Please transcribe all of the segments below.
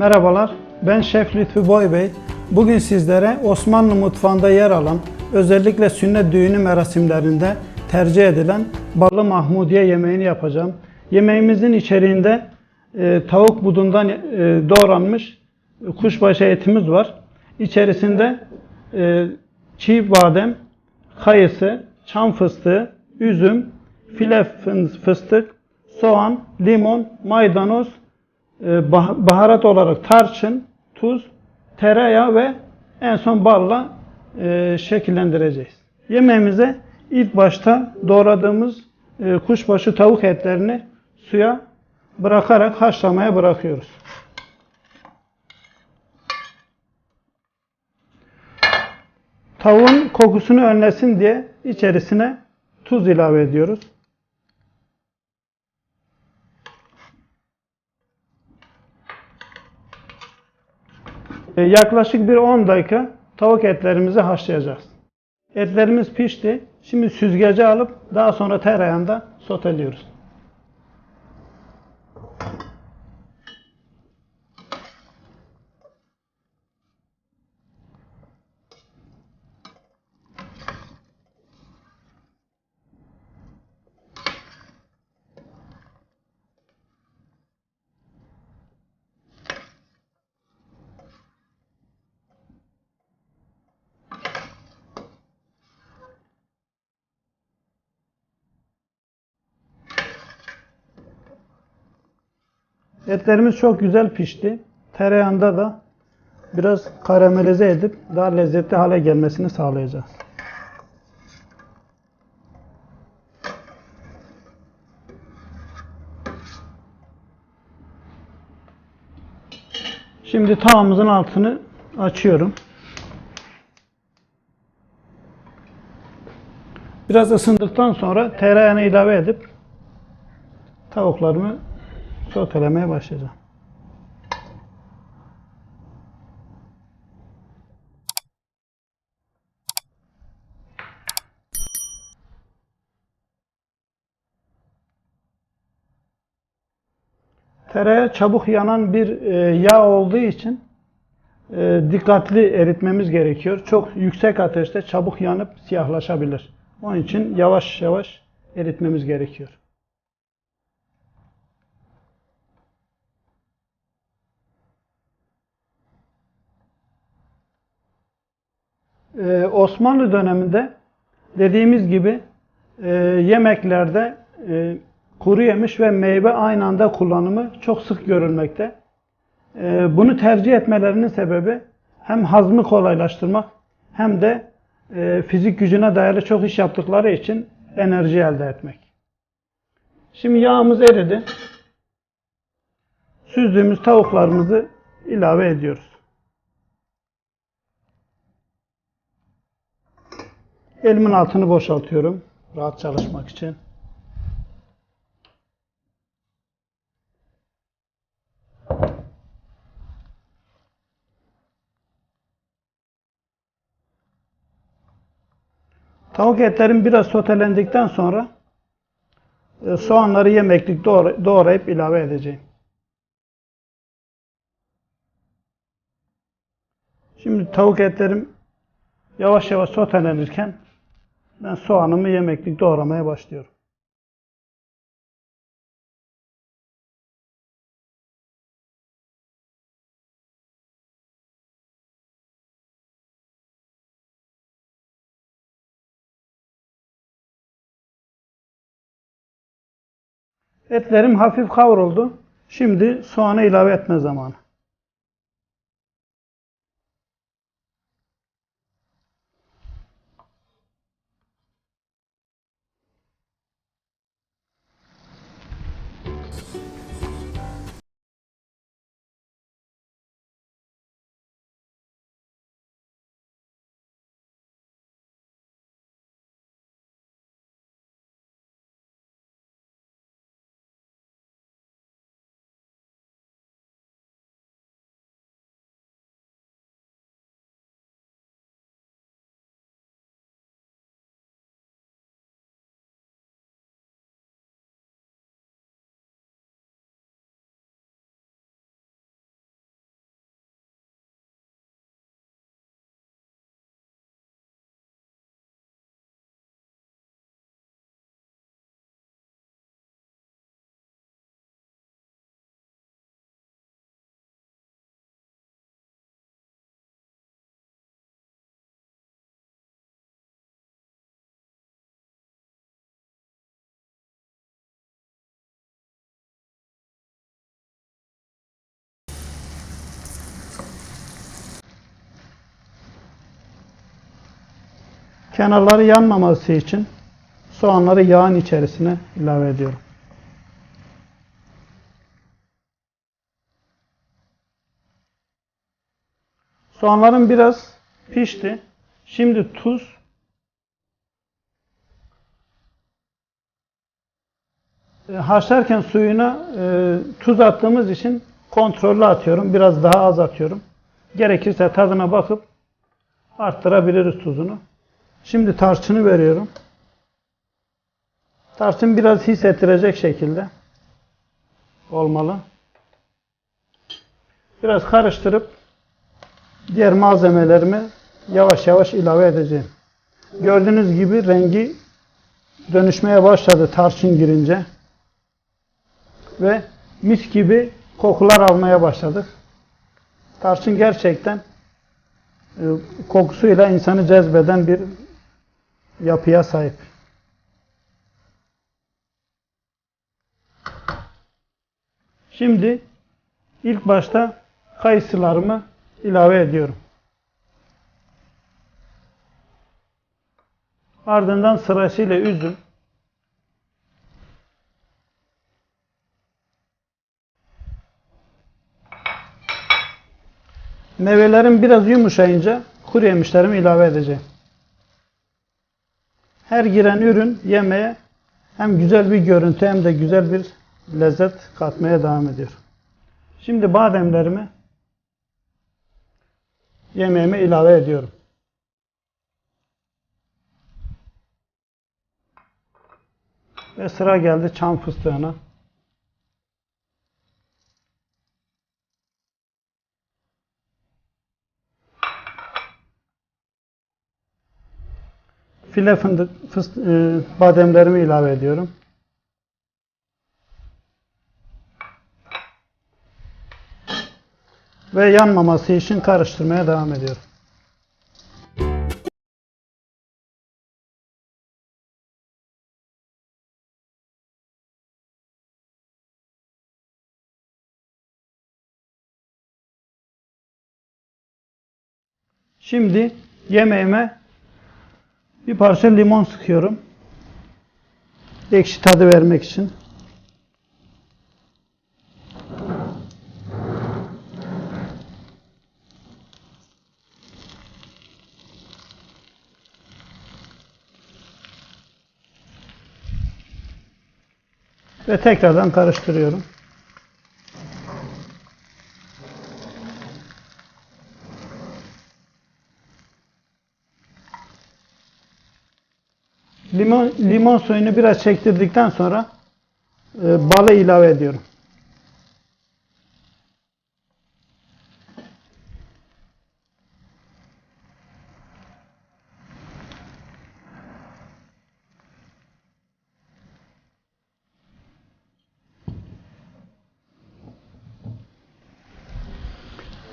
Merhabalar, ben Şef Lütfü Boybey. Bugün sizlere Osmanlı mutfağında yer alan, özellikle sünnet düğünü merasimlerinde tercih edilen ballı mahmudiye yemeğini yapacağım. Yemeğimizin içeriğinde e, tavuk budundan e, doğranmış kuşbaşı etimiz var. İçerisinde e, çiğ badem, kayısı, çam fıstığı, üzüm, file fıstık, soğan, limon, maydanoz, baharat olarak tarçın, tuz, tereyağı ve en son balla e, şekillendireceğiz. Yemeğimize ilk başta doğradığımız e, kuşbaşı tavuk etlerini suya bırakarak haşlamaya bırakıyoruz. Tavuğun kokusunu önlesin diye içerisine tuz ilave ediyoruz. Yaklaşık bir 10 dakika tavuk etlerimizi haşlayacağız. Etlerimiz pişti. Şimdi süzgece alıp daha sonra tereyağında soteliyoruz. Etlerimiz çok güzel pişti. Tereyağında da biraz karamelize edip daha lezzetli hale gelmesini sağlayacağız. Şimdi tavamızın altını açıyorum. Biraz ısındıktan sonra tereyağını ilave edip tavuklarımı sotelemeye başlayacağım. Tereyağı çabuk yanan bir e, yağ olduğu için e, dikkatli eritmemiz gerekiyor. Çok yüksek ateşte çabuk yanıp siyahlaşabilir. Onun için yavaş yavaş eritmemiz gerekiyor. Ee, Osmanlı döneminde dediğimiz gibi e, yemeklerde e, kuru yemiş ve meyve aynı anda kullanımı çok sık görülmekte. E, bunu tercih etmelerinin sebebi hem hazmı kolaylaştırmak hem de e, fizik gücüne dayalı çok iş yaptıkları için enerji elde etmek. Şimdi yağımız eridi. Süzdüğümüz tavuklarımızı ilave ediyoruz. Elimin altını boşaltıyorum. Rahat çalışmak için. Tavuk etlerim biraz sotelendikten sonra e, soğanları yemeklik doğra- doğrayıp ilave edeceğim. Şimdi tavuk etlerim yavaş yavaş sotelenirken ben soğanımı yemeklik doğramaya başlıyorum. Etlerim hafif kavruldu. Şimdi soğanı ilave etme zamanı. Kenarları yanmaması için soğanları yağın içerisine ilave ediyorum. Soğanlarım biraz pişti. Şimdi tuz E, haşlarken suyuna e, tuz attığımız için kontrollü atıyorum. Biraz daha az atıyorum. Gerekirse tadına bakıp arttırabiliriz tuzunu. Şimdi tarçını veriyorum. Tarçın biraz hissettirecek şekilde olmalı. Biraz karıştırıp diğer malzemelerimi yavaş yavaş ilave edeceğim. Gördüğünüz gibi rengi dönüşmeye başladı tarçın girince ve mis gibi kokular almaya başladık. Tarçın gerçekten e, kokusuyla insanı cezbeden bir yapıya sahip. Şimdi ilk başta kayısılarımı ilave ediyorum. Ardından sırasıyla üzüm, Meyvelerim biraz yumuşayınca kuru yemişlerimi ilave edeceğim. Her giren ürün yemeğe hem güzel bir görüntü hem de güzel bir lezzet katmaya devam ediyor. Şimdi bademlerimi yemeğime ilave ediyorum. Ve sıra geldi çam fıstığına. File fındık, fıst, e, bademlerimi ilave ediyorum. Ve yanmaması için karıştırmaya devam ediyorum. Şimdi yemeğime bir parça limon sıkıyorum. Ekşi tadı vermek için. Ve tekrardan karıştırıyorum. Limon, limon suyunu biraz çektirdikten sonra e, balı ilave ediyorum.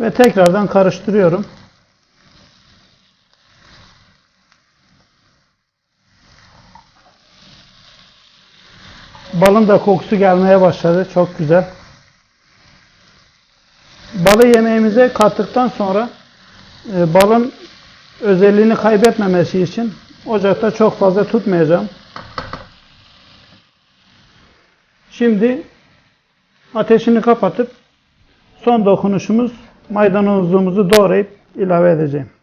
Ve tekrardan karıştırıyorum. Balın da kokusu gelmeye başladı. Çok güzel. Balı yemeğimize kattıktan sonra e, balın özelliğini kaybetmemesi için ocakta çok fazla tutmayacağım. Şimdi ateşini kapatıp son dokunuşumuz maydanozumuzu doğrayıp ilave edeceğim.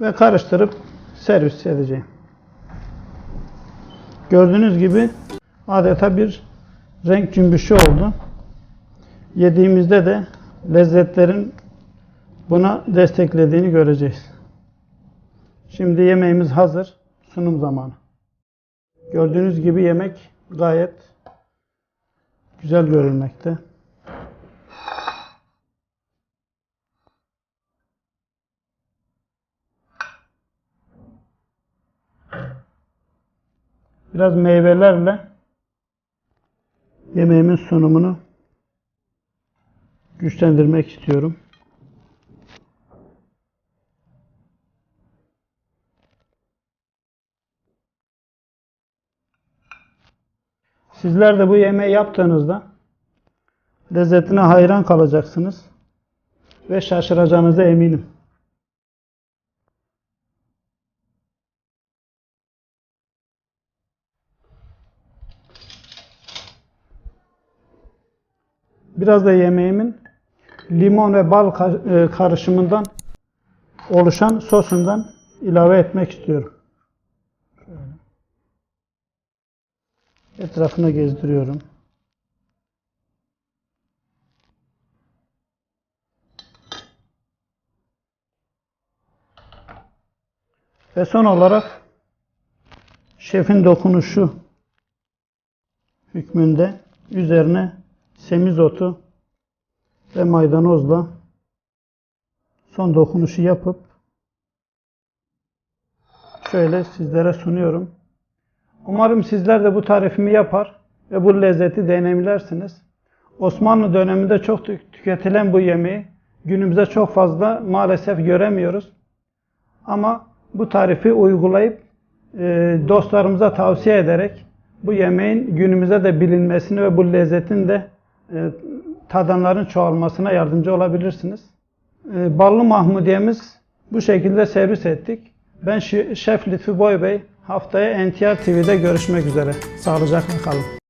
Ve karıştırıp servis edeceğim. Gördüğünüz gibi adeta bir renk cümbüşü oldu. Yediğimizde de lezzetlerin buna desteklediğini göreceğiz. Şimdi yemeğimiz hazır. Sunum zamanı. Gördüğünüz gibi yemek gayet güzel görülmekte. biraz meyvelerle yemeğimin sunumunu güçlendirmek istiyorum. Sizler de bu yemeği yaptığınızda lezzetine hayran kalacaksınız ve şaşıracağınıza eminim. Biraz da yemeğimin limon ve bal e, karışımından oluşan sosundan ilave etmek istiyorum. Şöyle. Etrafına gezdiriyorum. Ve son olarak şefin dokunuşu hükmünde üzerine semizotu ve maydanozla son dokunuşu yapıp şöyle sizlere sunuyorum. Umarım sizler de bu tarifimi yapar ve bu lezzeti deneyimlersiniz. Osmanlı döneminde çok tü- tüketilen bu yemeği günümüzde çok fazla maalesef göremiyoruz. Ama bu tarifi uygulayıp e, dostlarımıza tavsiye ederek bu yemeğin günümüzde de bilinmesini ve bu lezzetin de e, tadanların çoğalmasına yardımcı olabilirsiniz. E, Ballı Mahmudiyemiz bu şekilde servis ettik. Ben Şef Lütfü Boy Bey. Haftaya NTR TV'de görüşmek üzere. Sağlıcakla kalın.